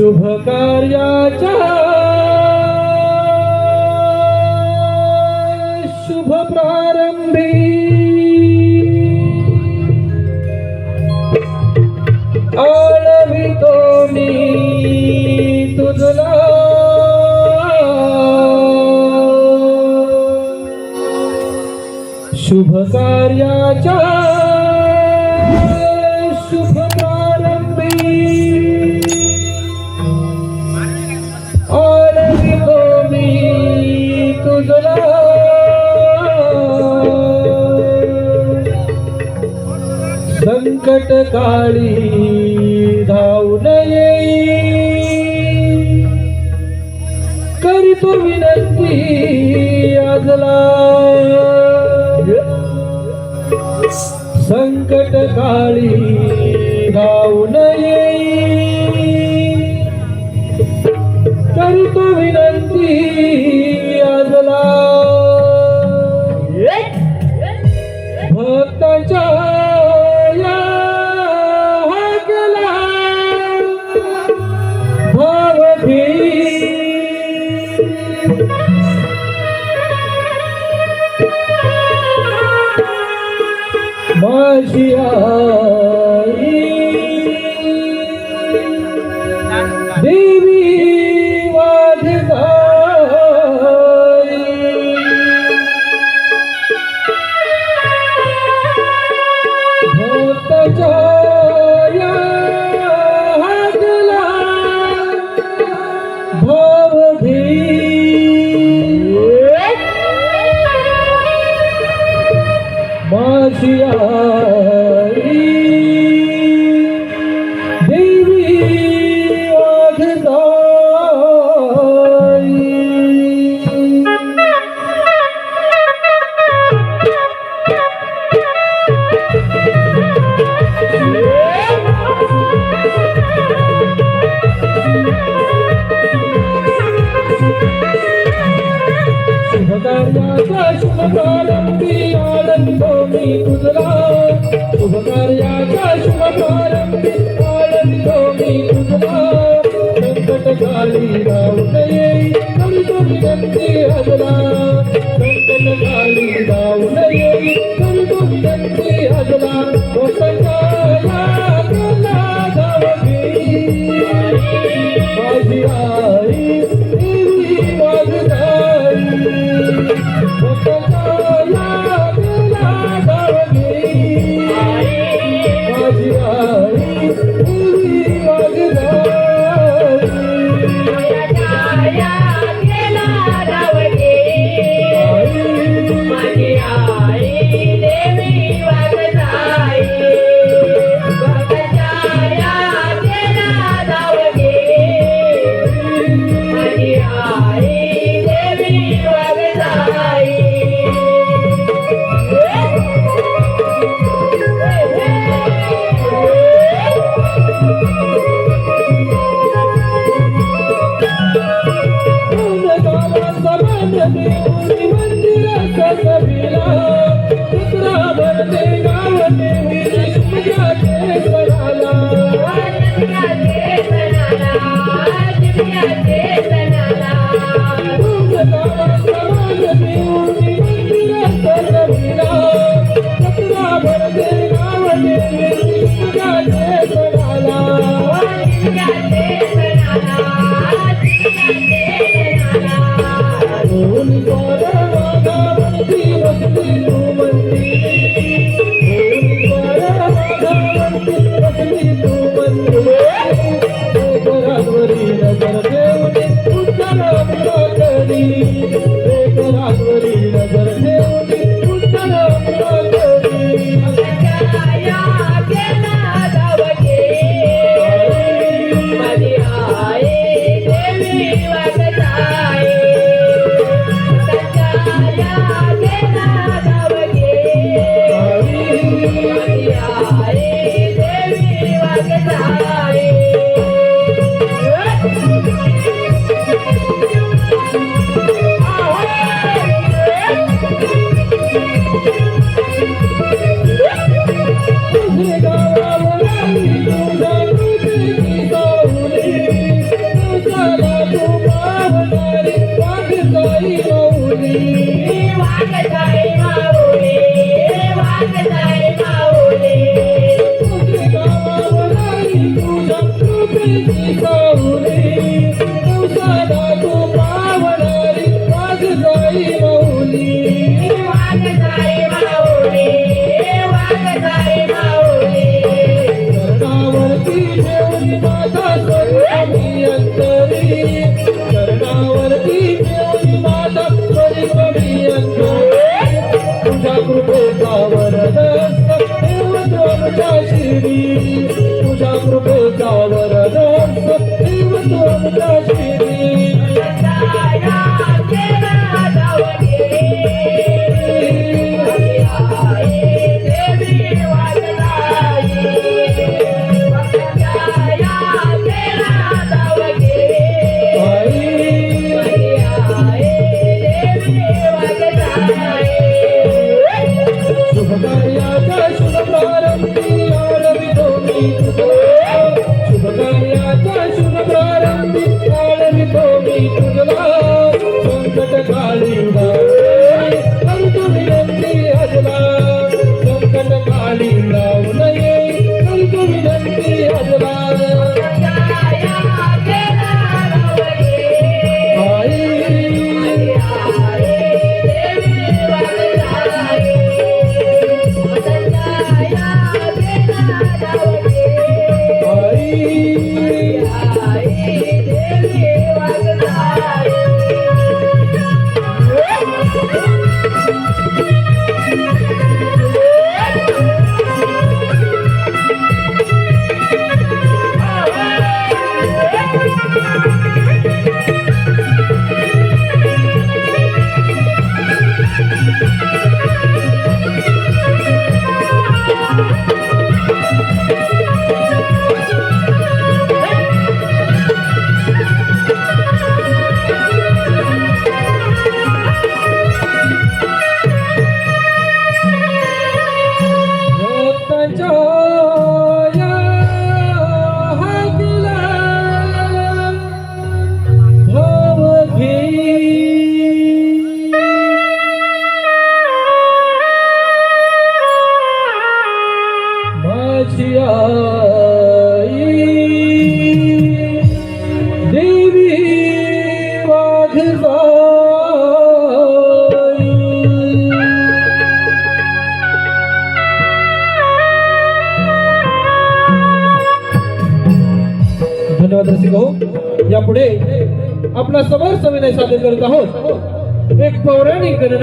शुभ कार्याच्या शुभ प्रारंभी आळवितो मी तुझला। शुभ कार्याच्या संकट काळी धावू नये करी तो विनंती आजला. संकट काळी धावून Magia. ਬਾਸੀਆ उजला शुभ कार्याचा शुभ धन्यवाद यापुढे आपला समोर सविनय सादर करत आहोत. एक पौराणिक